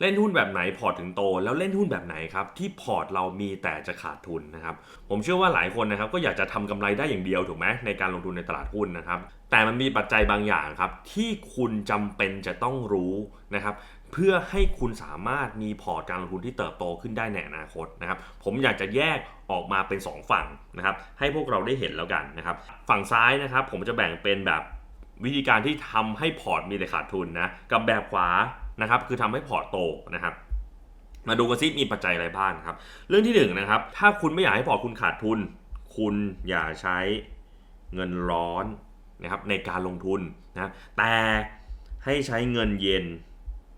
เล่นหุ้นแบบไหนพอร์ตถึงโต แล้วเล่นหุ้นแบบไหนครับที่พอร์ตเรามีแต่จะขาดทุนนะครับผมเชื่อว่าหลายคนนะครับก็อยากจะทำกำไรได้อย่างเดียวถูกไหมในการลงทุนในตลาดหุ้นนะครับแต่มันมีปัจจัยบางอย่างครับที่คุณจำเป็นจะต้องรู้นะครับเพื่อให้คุณสามารถมีพอร์ตการลงทุนที่เติบโตขึ้นได้ในอนาคตนะครับผมอยากจะแยกออกมาเป็น 2 ฝั่งนะครับให้พวกเราได้เห็นแล้วกันนะครับฝั่งซ้ายนะครับผมจะแบ่งเป็นแบบวิธีการที่ทำให้พอร์ตมีแต่ขาดทุนนะกับแบบขวา นะครับคือทำให้พอร์ตโตนะครับมาดูกันซิมีปัจจัยอะไรบ้างครับ เรื่องที่หนึ่งนะครับถ้าคุณไม่อยากให้พอร์ตคุณขาดทุน คุณอย่าใช้เงินร้อนนะครับในการลงทุนนะแต่ให้ใช้เงินเย็น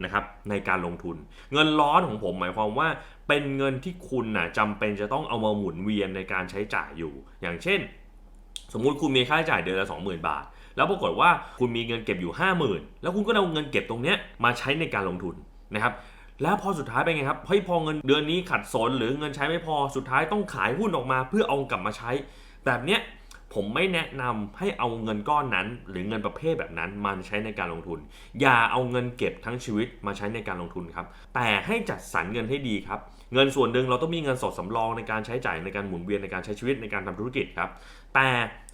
นะครับในการลงทุน เงินร้อนของผมหมายความว่าเป็นเงินที่คุณนะจำเป็นจะต้องเอามาหมุนเวียนในการใช้จ่ายอยู่ อย่างเช่น สมมุติคุณมีค่าใช้จ่ายเดือนละ20,000 บาท แล้วปรากฏว่าคุณมีเงินเก็บอยู่ 50,000 แล้วคุณก็เอาเงินเก็บตรงเนี้ยมาใช้ในการลงทุนนะครับแล้วพอสุดท้ายเป็นไงครับเฮ้ยพอเงินเดือนนี้ขัดสนหรือเงินใช้ไม่พอสุดท้ายต้องขายหุ้นออกมา เพื่อเอากลับมาใช้ แบบเนี้ยผมไม่แนะนำให้เอาเงินก้อนนั้น หรือเงินประเภทแบบนั้นมาใช้ในการลงทุน อย่าเอาเงินเก็บทั้งชีวิตมาใช้ในการลงทุนครับ แต่ให้จัดสรรเงินให้ดีครับ เงินส่วนหนึ่งเราต้องมีเงินสดสำรองในการใช้จ่ายในการหมุนเวียนในการใช้ชีวิตในการทำธุรกิจครับ แต่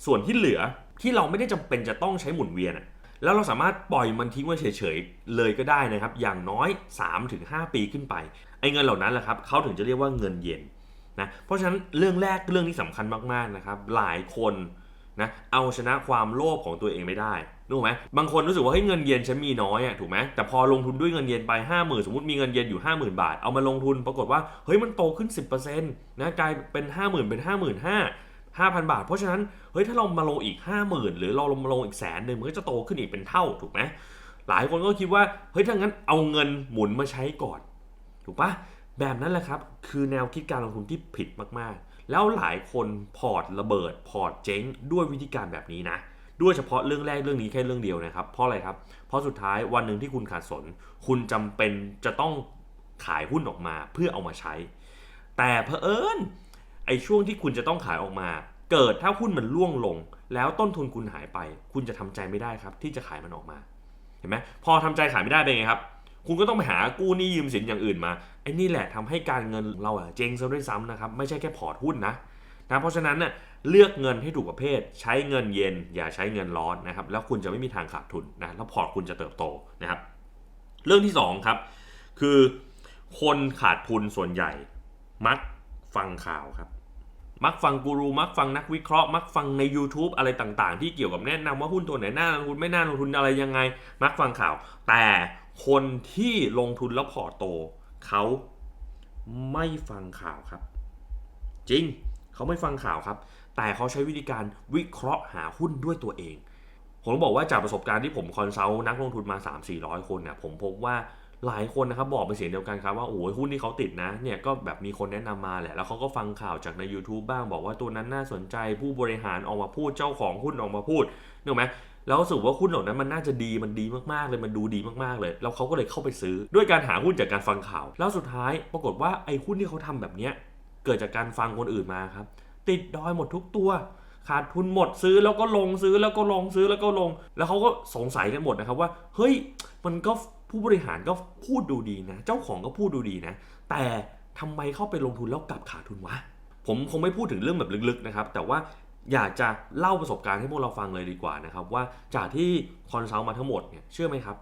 ส่วนที่เหลือ ที่เราไม่ได้จำเป็นจะต้องใช้หมุนเวียนแล้วเราสามารถปล่อยมันทิ้งไว้เฉยๆ เลยก็ได้นะครับ อย่างน้อย 3-5 ปีขึ้นไป ไอ้เงินเหล่านั้นแหละครับเขาถึงจะเรียกว่าเงินเย็นนะ เพราะฉะนั้นเรื่องแรกเรื่องที่สำคัญมากๆนะครับ หลายคนนะเอาชนะความโลภของตัวเองไม่ได้รู้ไหมบางคนรู้สึกว่าเฮ้ยเงินเย็นฉันมีน้อยอะถูกไหมแต่พอลงทุนด้วยเงินเย็นไป 5 0,000 สมมติมีเงินเย็นอยู่ 50,000 บาท เอามาลงทุนปรากฏว่าเฮ้ยมันโตขึ้น 10%นะกลายเป็น 50,000 เป็น 55,000 5,000 บาท เพราะฉะนั้นเฮ้ยถ้าเรามาลงอีก 50,000 หรือเราลงมาลงอีกแสนหนึ่งมันก็จะโตขึ้นอีกเป็นเท่าถูกไหมหลายคนก็คิดว่าเฮ้ยถ้างั้นเอาเงินหมุนมาใช้ก่อน ถูกปะแบบนั้นแหละครับคือแนวคิดการลงทุนที่ผิดมากๆ แล้วหลายคนพอร์ตระเบิดพอร์ตเจ๊งด้วยวิธีการแบบนี้นะด้วยเฉพาะเรื่องแรกเรื่องนี้แค่เรื่องเดียวนะครับ เพราะอะไรครับ เพราะสุดท้ายวันหนึ่งที่คุณขาดสน คุณจำเป็นจะต้องขายหุ้นออกมาเพื่อเอามาใช้ แต่เผอิญ ไอ้ช่วงที่คุณจะต้องขายออกมา เกิดถ้าหุ้นมันร่วงลง แล้วต้นทุนคุณหายไป คุณจะทำใจไม่ได้ครับ ที่จะขายมันออกมา เห็นไหมพอทำใจขายไม่ได้เป็นไงครับ คุณก็ต้องไปหากู้หนี้ยืมสินอย่างอื่นมาไอ้นี่แหละทำให้การเงินเราอะเจ๊งซะด้วยซ้ำนะครับไม่ใช่แค่พอร์ตหุ้นนะนะเพราะฉะนั้นเนี่ยเลือกเงินให้ถูกประเภท ใช้เงินเย็น อย่าใช้เงินร้อนนะครับแล้วคุณจะไม่มีทางขาดทุนนะแล้วพอร์ตคุณจะเติบโตนะครับเรื่องที่สองครับคือคนขาดทุนส่วนใหญ่มักฟังข่าวครับ มักฟังกูรู มักฟังนักวิเคราะห์ มักฟังใน YouTube อะไรต่างๆ ที่เกี่ยวกับแนะนำว่าหุ้นตัวไหนน่าลงทุนไม่น่าลงทุนอะไรยังไง มักฟังข่าว แต่คนที่ลงทุนแล้วพอโต เขาไม่ฟังข่าวครับ จริงเขาไม่ฟังข่าวครับ แต่เขาใช้วิธีการวิเคราะห์หาหุ้นด้วยตัวเอง ผมบอกว่าจากประสบการณ์ที่ผมคอนซัลท์นักลงทุนมา 3-400 คนเนี่ยผมพบว่า หลายคนนะครับบอกเป็นเสียงเดียวกันครับว่าโอ้ยหุ้นที่เขาติดนะเนี่ยก็แบบมีคนแนะนำมาแหละแล้วเขาก็ฟังข่าวจากใน YouTube บ้างบอกว่าตัวนั้นน่าสนใจผู้บริหารออกมาพูดเจ้าของหุ้นออกมาพูดนึกไหมแล้วรู้สึกว่าหุ้นเหล่านั้นมันน่าจะดีมันดีมากๆเลยมันดูดีมากๆเลย แล้วเขาก็เลยเข้าไปซื้อ ด้วยการหาหุ้นจากการฟังข่าว แล้วสุดท้ายปรากฏว่าไอ้หุ้นที่เขาทำแบบเนี้ยเกิดจากการฟังคนอื่นมาครับ ติดดอยหมดทุกตัวขาดทุนหมดซื้อแล้วก็ลงซื้อแล้วก็ลงซื้อแล้วก็ลง แล้วเขาก็สงสัยกันหมดนะครับว่าเฮ้ยมันก็ ผู้บริหารก็พูดดูดีนะ เจ้าของก็พูดดูดีนะ แต่ทำไมเข้าไปลงทุนแล้วกลับขาดทุนวะ ผมคงไม่พูดถึงเรื่องแบบลึกๆนะครับ แต่ว่าอยากจะเล่าประสบการณ์ให้พวกเราฟังเลยดีกว่านะครับ ว่าจากที่คอนซัลท์มาทั้งหมดเนี่ยเชื่อไหมครับ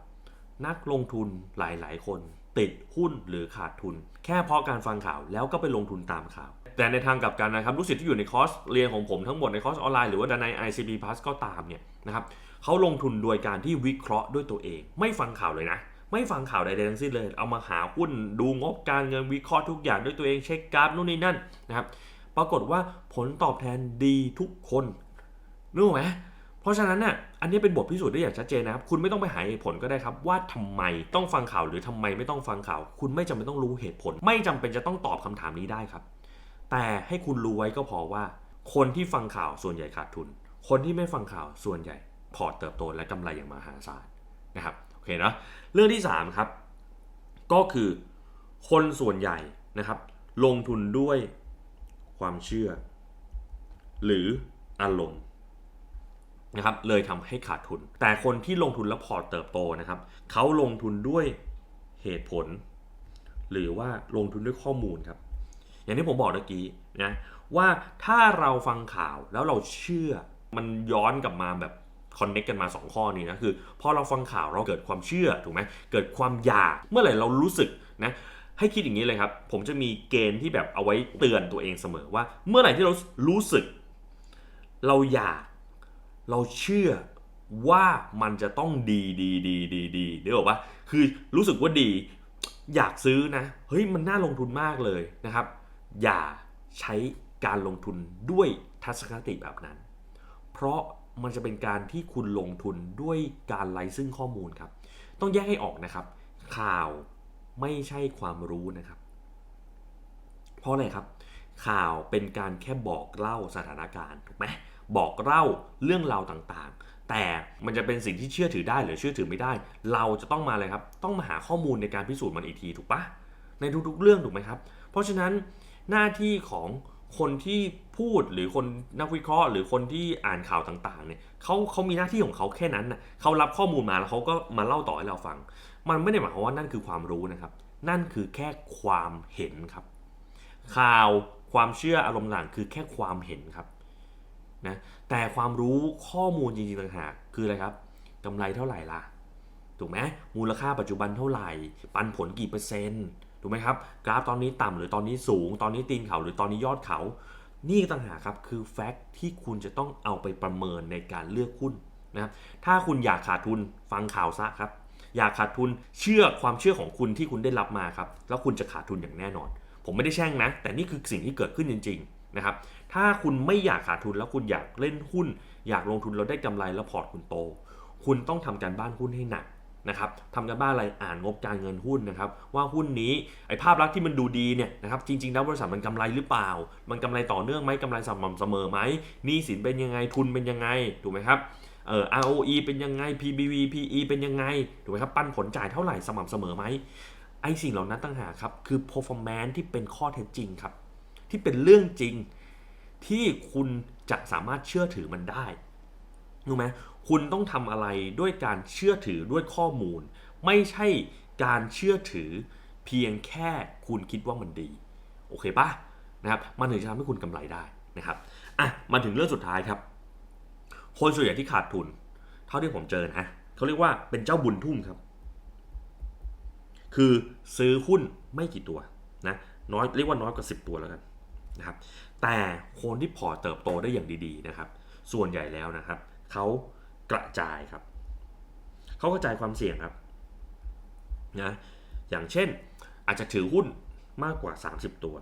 นักลงทุนหลายๆ คน ติดหุ้นหรือขาดทุน แค่เพราะการฟังข่าวแล้วก็ไปลงทุนตามข่าว แต่ในทางกลับกันนะครับลูกศิษย์ที่อยู่ในคอร์สเรียนของผมทั้งหมดในคอร์สออนไลน์หรือว่าใน ICB Plus ก็ตามเนี่ยนะครับเขาลงทุนโดยการที่วิเคราะห์ด้วยตัวเอง ไม่ฟังข่าวเลยนะ ไม่ฟังข่าวใดๆทั้งสิ้นเลย เอามาหาหุ้นดูงบการเงินวิเคราะห์ทุกอย่างด้วยตัวเองเช็คกราฟนู่นนี่นั่นนะครับปรากฏว่าผลตอบแทนดีทุกคนนึกไหมเพราะฉะนั้นน่ะอันนี้เป็นบทพิสูจน์ได้อย่างชัดเจนนะครับ คุณไม่ต้องไปหาเหตุผลก็ได้ครับ ว่าทำไมต้องฟังข่าวหรือทำไมไม่ต้องฟังข่าว คุณไม่จำเป็นต้องรู้เหตุผล ไม่จำเป็นจะต้องตอบคำถามนี้ได้ครับ แต่ให้คุณรู้ไว้ก็พอว่า คนที่ฟังข่าวส่วนใหญ่ขาดทุน คนที่ไม่ฟังข่าวส่วนใหญ่ พอร์ตเติบโตและกำไรอย่างมหาศาลนะครับ เคนะเรื่องที่3ครับก็คือคนส่วนใหญ่นะครับ ลงทุนด้วยความเชื่อ หรืออารมณ์นะครับเลยทำให้ขาดทุน แต่คนที่ลงทุนแล้วพอร์ตเติบโตนะครับเขาลงทุนด้วยเหตุผล หรือว่าลงทุนด้วยข้อมูลครับ อย่างที่ผมบอกเมื่อกี้นะว่าถ้าเราฟังข่าวแล้วเราเชื่อมันย้อนกลับมาแบบ คอนเน็กกันมา 2 ข้อนี้นะคือพอเราฟังข่าวเราเกิดความเชื่อถูกไหมเกิดความอยากเมื่อไหร่เรารู้สึกนะให้คิดอย่างนี้เลยครับ ผมจะมีเกณฑ์ที่แบบเอาไว้เตือนตัวเองเสมอว่า เมื่อไหร่ที่เรารู้สึก เราอยากเราเชื่อว่ามันจะต้องดีดีดีดีดีเดี๋ยวบอกว่าคือรู้สึกว่าดีอยากซื้อนะ เฮ้ยมันน่าลงทุนมากเลยนะครับ อย่าใช้การลงทุนด้วยทัศนคติแบบนั้น เพราะ มันจะเป็นการที่คุณลงทุนด้วยการไร้ซึ่งข้อมูลครับ ต้องแยกให้ออกนะครับ ข่าวไม่ใช่ความรู้นะครับ เพราะอะไรครับ ข่าวเป็นการแค่บอกเล่าสถานการณ์ถูกไหมบอกเล่าเรื่องราวต่างๆ แต่มันจะเป็นสิ่งที่เชื่อถือได้หรือเชื่อถือไม่ได้ เราจะต้องมาเลยครับ ต้องมาหาข้อมูลในการพิสูจน์มันอีกทีถูกปะในทุกๆเรื่องถูกไหมครับ เพราะฉะนั้นหน้าที่ของ คนที่พูดหรือคนนักวิเคราะห์หรือคนที่อ่านข่าวต่างๆเนี่ยเขาเขามีหน้าที่ของเขาแค่นั้นนะเขารับข้อมูลมาแล้วเขาก็มาเล่าต่อให้เราฟัง มันไม่ได้หมายความว่านั่นคือความรู้นะครับ นั่นคือแค่ความเห็นครับ ข่าวความเชื่ออารมณ์ต่างคือแค่ความเห็นครับนะแต่ความรู้ข้อมูลจริงๆต่างหากคืออะไรครับกำไรเท่าไหร่ล่ะถูกไหมมูลค่าปัจจุบันเท่าไหร่ ปันผลกี่เปอร์เซ็นต์ ถูกไหมครับกราฟตอนนี้ต่ำหรือตอนนี้สูง ตอนนี้ตีนเขาหรือตอนนี้ยอดเขา นี่ต่างหากครับคือแฟกต์ที่คุณจะต้องเอาไปประเมินในการเลือกหุ้นนะครับถ้าคุณอยากขาดทุนฟังข่าวซะครับ อยากขาดทุนเชื่อความเชื่อของคุณที่คุณได้รับมาครับ แล้วคุณจะขาดทุนอย่างแน่นอน ผมไม่ได้แช่งนะ แต่นี่คือสิ่งที่เกิดขึ้นจริง ๆนะครับ ถ้าคุณไม่อยากขาดทุนแล้วคุณอยากเล่นหุ้น อยากลงทุนแล้วได้กำไรแล้วพอร์ตคุณโต คุณต้องทำการบ้านหุ้นให้หนัก นะครับทำการบ้านอะไรอ่านงบการเงินหุ้นนะครับ ว่าหุ้นนี้ไอ้ภาพลักษณ์ที่มันดูดีเนี่ยนะครับจริงๆแล้วบริษัทมันกำไรหรือเปล่า มันกำไรต่อเนื่องไหมกำไรสม่ำเสมอไหมหนี้สินเป็นยังไงทุนเป็นยังไงถูกไหมครับเอ่อ ROE เป็นยังไง PBV PE เป็นยังไงถูกไหมครับปันผลจ่ายเท่าไหร่สม่ำเสมอไหมไอ้สิ่งเหล่านั้นต่างหากครับคือ performance ที่เป็นข้อเท็จจริงครับที่เป็นเรื่องจริงที่คุณจะสามารถเชื่อถือมันได้รู้ไหม คุณต้องทำอะไรด้วยการเชื่อถือด้วยข้อมูล ไม่ใช่การเชื่อถือเพียงแค่คุณคิดว่ามันดี โอเคปะนะครับมันถึงจะทำให้คุณกำไรได้นะครับอะมาถึงเรื่องสุดท้ายครับ คนส่วนใหญ่ที่ขาดทุน เท่าที่ผมเจอนะเขาเรียกว่าเป็นเจ้าบุญทุ่มครับ คือซื้อหุ้นไม่กี่ตัวนะน้อยเรียกว่าน้อยกว่า 10 ตัวแล้วกันนะครับแต่คนที่พอเติบโตได้อย่างดีๆนะครับ ส่วนใหญ่แล้วนะครับเขา กระจายครับ เขากระจายความเสี่ยงครับนะอย่างเช่นอาจจะถือหุ้นมากกว่า 30 ตัว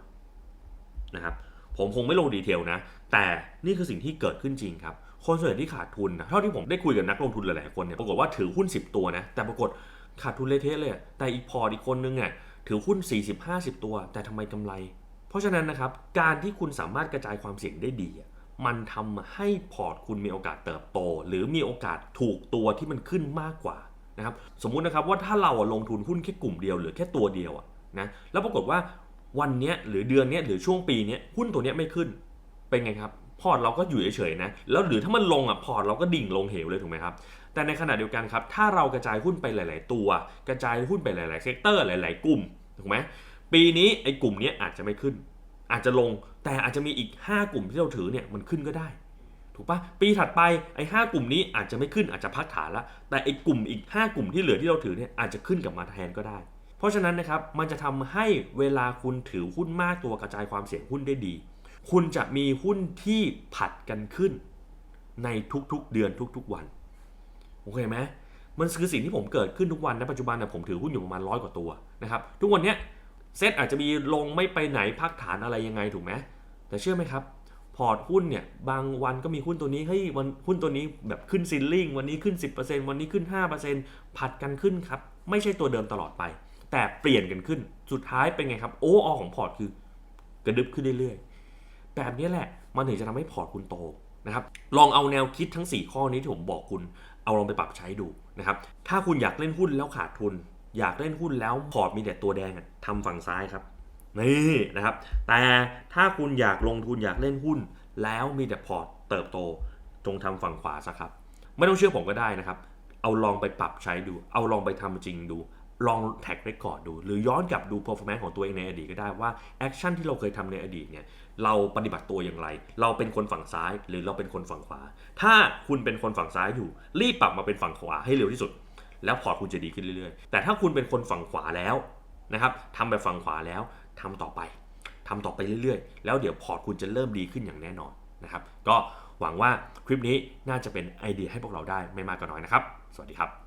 นะครับผมคงไม่ลงดีเทลนะ แต่นี่คือสิ่งที่เกิดขึ้นจริงครับ คนส่วนใหญ่ที่ขาดทุนนะเท่าที่ผมได้คุยกับนักลงทุนหลายๆคนเนี่ยปรากฏว่าถือหุ้น 10 ตัวนะแต่ปรากฏขาดทุนเละเทะเลย แต่อีกพออีกคนนึงเนี่ยถือหุ้น 40-50 ตัว แต่ทำไมกำไร เพราะฉะนั้นนะครับการที่คุณสามารถกระจายความเสี่ยงได้ดีอะ มันทำให้พอร์ตคุณมีโอกาสเติบโต หรือมีโอกาสถูกตัวที่มันขึ้นมากกว่านะครับสมมุตินะครับว่าถ้าเราลงทุนหุ้นแค่กลุ่มเดียวหรือแค่ตัวเดียวนะแล้วปรากฏว่าวันนี้หรือเดือนนี้หรือช่วงปีนี้หุ้นตัวนี้ไม่ขึ้นเป็นไงครับพอร์ตเราก็อยู่เฉยๆนะแล้วหรือถ้ามันลงอะพอร์ตเราก็ดิ่งลงเหวเลยถูกไหมครับแต่ในขณะเดียวกันครับถ้าเรากระจายหุ้นไปหลาย ๆ ตัว กระจายหุ้นไปหลายๆเซกเตอร์หลาย ๆ กลุ่มถูกไหมปีนี้ไอ้กลุ่มนี้อาจจะไม่ขึ้น อาจจะลงแต่อาจจะมีอีก 5 กลุ่มที่เราถือเนี่ยมันขึ้นก็ได้ ถูกปะปีถัดไปไอ้ห้ากลุ่มนี้อาจจะไม่ขึ้นอาจจะพักฐานละแต่ไอ้กลุ่มอีก 5 กลุ่มที่เหลือที่เราถือเนี่ยอาจจะขึ้นกลับมาแทนก็ได้ เพราะฉะนั้นนะครับมันจะทำให้เวลาคุณถือหุ้นมากตัวกระจายความเสี่ยงหุ้นได้ดี คุณจะมีหุ้นที่ผัดกันขึ้น ในทุกๆเดือนทุกๆวันโอเคไหมมันคือสิ่งที่ผมเกิดขึ้นทุกวันนะปัจจุบันนะผมถือหุ้นอยู่ประมาณร้อยกว่าตัวนะครับทุกวันเนี้ย เซตอาจจะมีลงไม่ไปไหนพักฐานอะไรยังไงถูกไหมแต่เชื่อไหมครับ พอร์ตหุ้นเนี่ยบางวันก็มีหุ้นตัวนี้เฮ้ยวันหุ้นตัวนี้แบบขึ้นซิลลิงวันนี้ขึ้น 10%วันนี้ขึ้น 5%ผัดกันขึ้นครับ ไม่ใช่ตัวเดิมตลอดไป แต่เปลี่ยนกันขึ้นสุดท้ายเป็นไงครับ โอ้อของพอร์ตคือกระดึบขึ้นเรื่อยๆ แบบนี้แหละมันถึงจะทำให้พอร์ตคุณโตนะครับลองเอาแนวคิดทั้ง 4 ข้อนี้ที่ผมบอกคุณ เอาลองไปปรับใช้ดูนะครับถ้าคุณอยากเล่นหุ้นแล้วขาดทุน อยากเล่นหุ้นแล้วพอร์ตมีแต่ตัวแดงทำฝั่งซ้ายครับนี่นะครับ แต่ถ้าคุณอยากลงทุนอยากเล่นหุ้น แล้วมีแต่พอร์ตเติบโตจงทำฝั่งขวาซะครับ ไม่ต้องเชื่อผมก็ได้นะครับ เอาลองไปปรับใช้ดู เอาลองไปทำจริงดูลองแท็กเรคคอร์ดดู หรือย้อนกลับดู performance ของตัวเองในอดีตก็ได้ว่าแอคชั่นที่เราเคยทำในอดีตเนี่ยเราปฏิบัติตัวอย่างไร เราเป็นคนฝั่งซ้ายหรือเราเป็นคนฝั่งขวา ถ้าคุณเป็นคนฝั่งซ้ายอยู่ รีบปรับมาเป็นฝั่งขวาให้เร็วที่สุด แล้วพอร์ตคุณจะดีขึ้นเรื่อยๆ แต่ถ้าคุณเป็นคนฝั่งขวาแล้วนะครับทำแบบฝั่งขวาแล้วทำต่อไปทำต่อไปเรื่อยๆ แล้วเดี๋ยวพอร์ตคุณจะเริ่มดีขึ้นอย่างแน่นอนนะครับ ก็หวังว่าคลิปนี้น่าจะเป็นไอเดียให้พวกเราได้ไม่มากก็น้อยนะครับ สวัสดีครับ